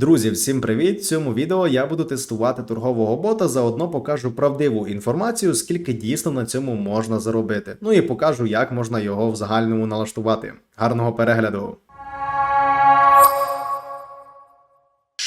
Друзі, всім привіт! В цьому відео я буду тестувати торгового бота, заодно покажу правдиву інформацію, скільки дійсно на цьому можна заробити. Ну і покажу, як можна його в загальному налаштувати. Гарного перегляду!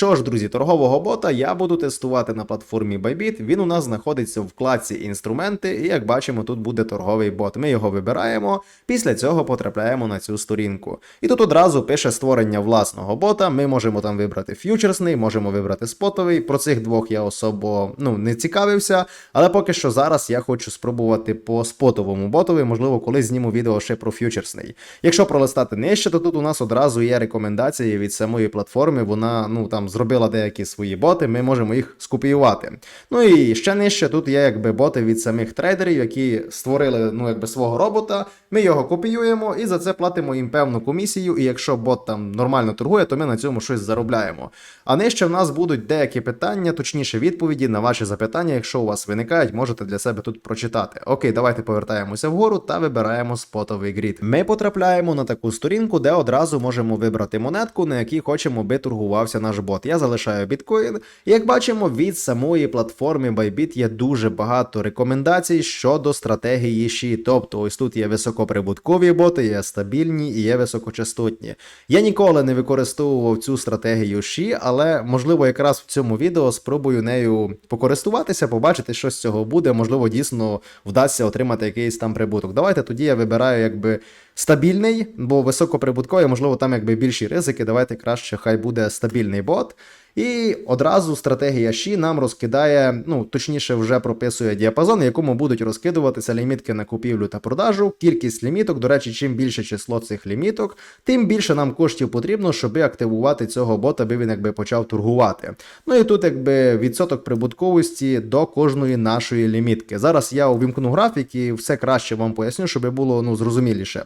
Що ж, друзі, торгового бота я буду тестувати на платформі Bybit. Він у нас знаходиться в вкладці інструменти, і як бачимо, тут буде торговий бот. Ми його вибираємо, після цього потрапляємо на цю сторінку. І тут одразу пише створення власного бота. Ми можемо там вибрати ф'ючерсний, можемо вибрати спотовий. Про цих двох я особо ну, не цікавився, але поки що зараз я хочу спробувати по спотовому ботові, можливо, колись зніму відео ще про ф'ючерсний. Якщо пролистати нижче, то тут у нас одразу є рекомендації від самої платформи. Вона ну там зробила деякі свої боти, ми можемо їх скопіювати. Ну і ще нижче тут є якби боти від самих трейдерів, які створили ну якби свого робота. Ми його копіюємо і за це платимо їм певну комісію. І якщо бот там нормально торгує, то ми на цьому щось заробляємо. А нижче в нас будуть деякі питання, точніше відповіді на ваші запитання. Якщо у вас виникають, можете для себе тут прочитати. Окей, давайте повертаємося вгору та вибираємо спотовий грід. Ми потрапляємо на таку сторінку, де одразу можемо вибрати монетку, на якій хочемо би торгувався наш бот. Я залишаю біткоін. Як бачимо, від самої платформи Bybit є дуже багато рекомендацій щодо стратегії ші. Тобто, ось тут є високоприбуткові боти, є стабільні і є високочастотні. Я ніколи не використовував цю стратегію ші, але можливо, якраз в цьому відео спробую нею покористуватися, побачити, що з цього буде. Можливо, дійсно вдасться отримати якийсь там прибуток. Давайте тоді я вибираю якби стабільний, бо високоприбутковий, можливо, там якби більші ризики. Давайте краще, хай буде стабільний бот. І одразу стратегія Ші нам розкидає, ну точніше, вже прописує діапазон, в якому будуть розкидуватися лімітки на купівлю та продажу, кількість ліміток. До речі, чим більше число цих ліміток, тим більше нам коштів потрібно, щоб активувати цього бота, аби він якби почав торгувати. Ну і тут якби відсоток прибутковості до кожної нашої лімітки. Зараз я увімкну графік і все краще вам поясню, щоб було ну зрозуміліше.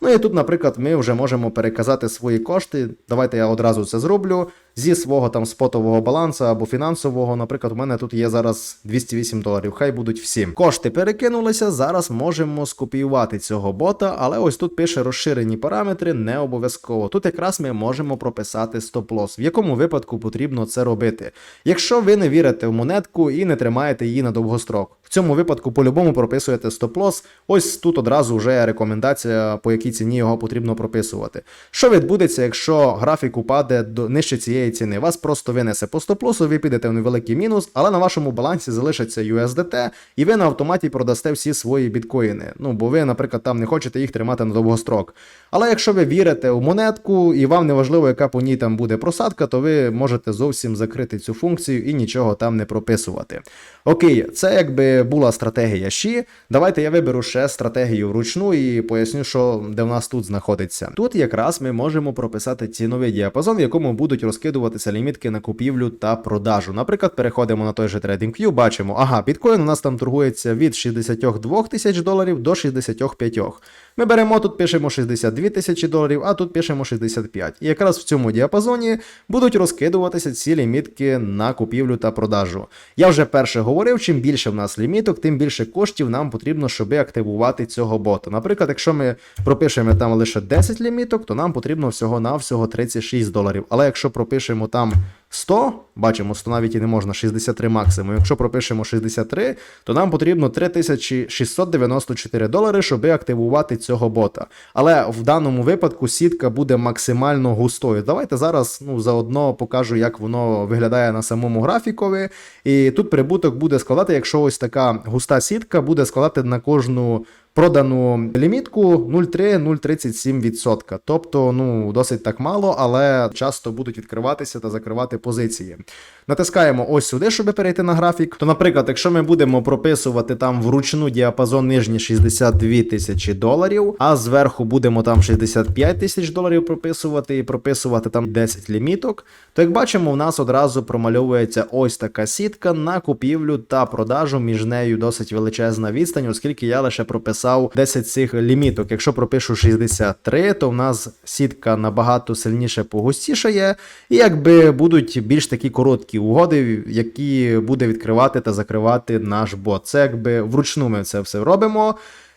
Ну і тут, наприклад, ми вже можемо переказати свої кошти. Давайте я одразу це зроблю. Зі свого там спотового балансу або фінансового, наприклад, у мене тут є зараз 208 доларів. Хай будуть всі. Кошти перекинулися. Зараз можемо скопіювати цього бота, але ось тут пише розширені параметри, не обов'язково. Тут якраз ми можемо прописати стоп-лос, в якому випадку потрібно це робити. Якщо ви не вірите в монетку і не тримаєте її на довгострок. В цьому випадку по-любому прописуєте стоп-лос. Ось тут одразу вже рекомендація, по якій ціні його потрібно прописувати. Що відбудеться, якщо графік упаде до нижче цієї ціни? Вас просто винесе по стоп-лосу, ви підете в невеликий мінус, але на вашому балансі залишиться USDT, і ви на автоматі продасте всі свої біткоїни. Ну бо ви, наприклад, там не хочете їх тримати на довгострок. Але якщо ви вірите в монетку і вам не важливо, яка по ній там буде просадка, то ви можете зовсім закрити цю функцію і нічого там не прописувати. Окей, це якби була стратегія Ші. Давайте я виберу ще стратегію вручну і поясню, що де в нас тут знаходиться. Тут якраз ми можемо прописати ціновий діапазон, в якому будуть розкидуватися лімітки на купівлю та продажу. Наприклад, переходимо на той же TradingView, бачимо, ага, біткоін у нас там торгується від 62 тисяч доларів до 65. Ми беремо тут, пишемо 62 тисячі доларів, а тут пишемо 65. І якраз в цьому діапазоні будуть розкидуватися ці лімітки на купівлю та продажу. Я вже перше говорив, чим більше в нас ліміток, тим більше коштів нам потрібно, щоб активувати цього бота. Наприклад, якщо ми пропишемо там лише 10 ліміток, то нам потрібно всього-навсього 36 доларів. Але якщо пропишемо там 100, бачимо, 100 навіть і не можна, 63 максимум. Якщо пропишемо 63, то нам потрібно 3694 долари, щоб активувати цього бота. Але в даному випадку сітка буде максимально густою. Давайте зараз ну, заодно покажу, як воно виглядає на самому графікові. І тут прибуток буде складати, якщо ось така густа сітка буде складати на кожну. Продану лімітку 0,3-0,37%. Тобто, ну, досить так мало, але часто будуть відкриватися та закривати позиції. Натискаємо ось сюди, щоб перейти на графік. То, наприклад, якщо ми будемо прописувати там вручну діапазон нижній 62 тисячі доларів, а зверху будемо там 65 тисяч доларів прописувати і прописувати там 10 ліміток, то як бачимо, у нас одразу промальовується ось така сітка на купівлю та продажу. Між нею досить величезна відстань, оскільки я лише прописав 10 цих ліміток. Якщо пропишу 63, то в нас сітка набагато сильніше погустішає, і якби будуть більш такі короткі угоди, які буде відкривати та закривати наш бот. Це якби вручну ми це все робимо.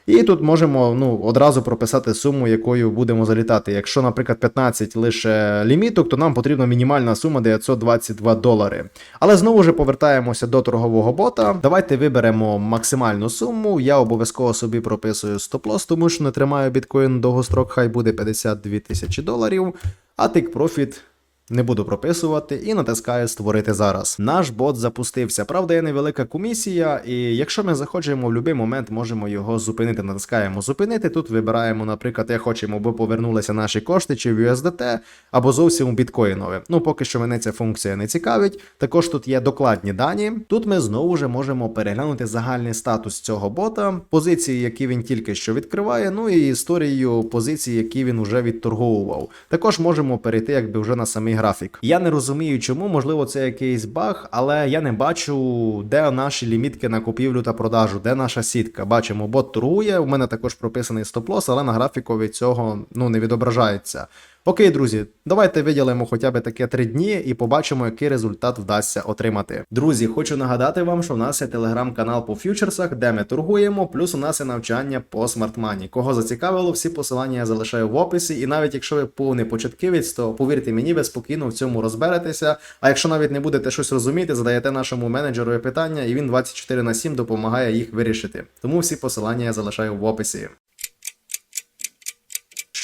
І тут можемо ну, одразу прописати суму, якою будемо залітати. Якщо, наприклад, 15 лише ліміток, то нам потрібна мінімальна сума 922 долари. Але знову ж повертаємося до торгового бота. Давайте виберемо максимальну суму. Я обов'язково собі прописую стоп-лосс, тому що не тримаю біткоін довгострок, хай буде 52 тисячі доларів. А тик профіт не буду прописувати і натискаю створити зараз. Наш бот запустився. Правда, є невелика комісія, і якщо ми захочемо в будь-який момент, можемо його зупинити. Натискаємо зупинити. Тут вибираємо, наприклад, як хочемо, аби повернулися наші кошти чи в USDT, або зовсім у біткоїнове. Ну, поки що мене ця функція не цікавить. Також тут є докладні дані. Тут ми знову ж можемо переглянути загальний статус цього бота, позиції, які він тільки що відкриває, ну і історію позицій, які він вже відторговував. Також можемо перейти якби вже на самий графік. Я не розумію, чому, можливо, це якийсь баг, але я не бачу, де наші лімітки на купівлю та продажу, де наша сітка. Бачимо, бот торгує. У мене також прописаний стоп-лосс, але на графікові цього ну не відображається. Окей, друзі, давайте виділимо хоча б таке три дні і побачимо, який результат вдасться отримати. Друзі, хочу нагадати вам, що в нас є телеграм-канал по фьючерсах, де ми торгуємо, плюс у нас є навчання по смартмані. Кого зацікавило, всі посилання я залишаю в описі. І навіть якщо ви повний початківець, то повірте мені, ви спокійно в цьому розберетеся. А якщо навіть не будете щось розуміти, задаєте нашому менеджеру питання, і він 24 на 7 допомагає їх вирішити. Тому всі посилання я залишаю в описі.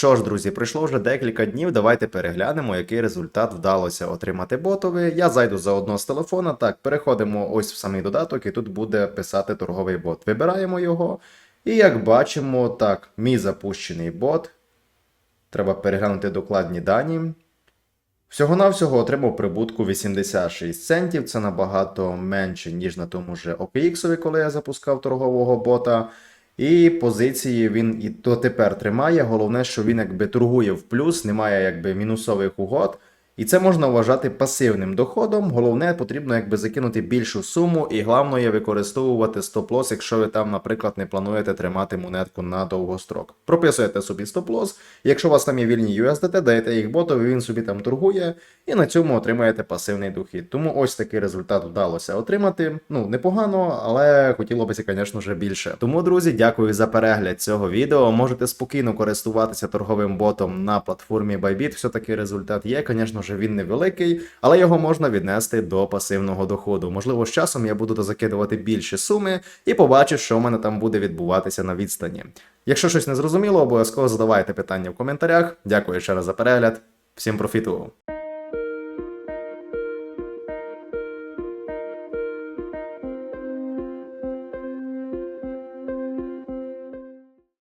Що ж, друзі, пройшло вже декілька днів. Давайте переглянемо, який результат вдалося отримати ботові. Я зайду заодно з телефона. Так, переходимо ось в самий додаток, і тут буде писати торговий бот. Вибираємо його. І як бачимо, так, мій запущений бот. Треба переглянути докладні дані. Всього-навсього отримав прибутку 86 центів. Це набагато менше, ніж на тому ж OKX, коли я запускав торгового бота. І позиції він і дотепер тримає. Головне, що він якби торгує в плюс, немає якби мінусових угод. І це можна вважати пасивним доходом. Головне, потрібно якби закинути більшу суму, і головне використовувати стоп-лосс, якщо ви там, наприклад, не плануєте тримати монетку на довгострок. Прописуєте собі стоп-лосс, якщо у вас там є вільні USDT, даєте їх ботові, він собі там торгує, і на цьому отримаєте пасивний дохід. Тому ось такий результат вдалося отримати. Ну, непогано, але хотіло б, звісно ж, більше. Тому, друзі, дякую за перегляд цього відео. Можете спокійно користуватися торговим ботом на платформі Bybit. Все-таки результат є, звісно ж, він невеликий, але його можна віднести до пасивного доходу. Можливо, з часом я буду закидувати більші суми і побачу, що в мене там буде відбуватися на відстані. Якщо щось не зрозуміло, обов'язково задавайте питання в коментарях. Дякую ще раз за перегляд. Всім профіту!